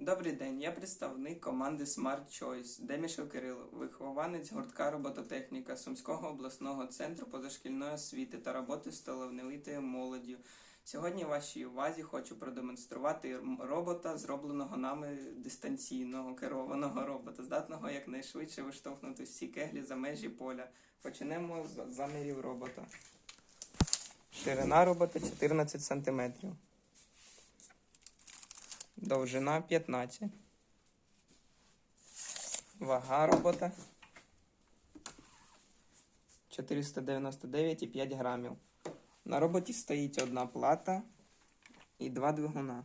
Добрий день, я представник команди Smart Choice Демішев Кирило, вихованець гуртка робототехніка Сумського обласного центру позашкільної освіти та роботи з талановитою молоддю. Сьогодні вашій увазі хочу продемонструвати робота, зробленого нами дистанційного керованого робота, здатного якнайшвидше виштовхнути всі кеглі за межі поля. Почнемо з замірів робота. Ширина робота 14 см. Довжина 15. Вага робота 499,5 грамів. На роботі стоїть одна плата і два двигуна.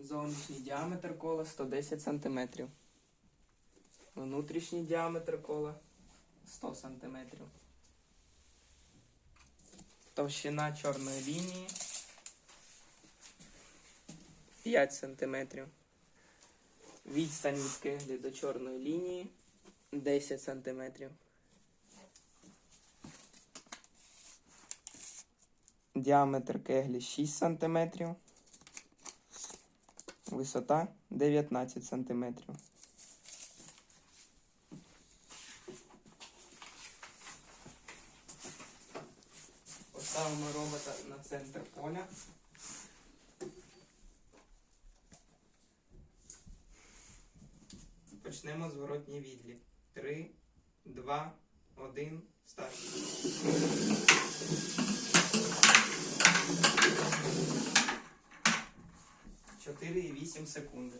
Зовнішній діаметр кола 110 см. Внутрішній діаметр кола 100 см. Товщина чорної лінії 5 см. Відстань від кеглі до чорної лінії 10 см. Діаметр кеглі 6 см. Висота 19 см. Поставимо робота на центр поля. Почнемо зворотній відлік. 3, 2, 1, старт. Чотири і вісім секунди.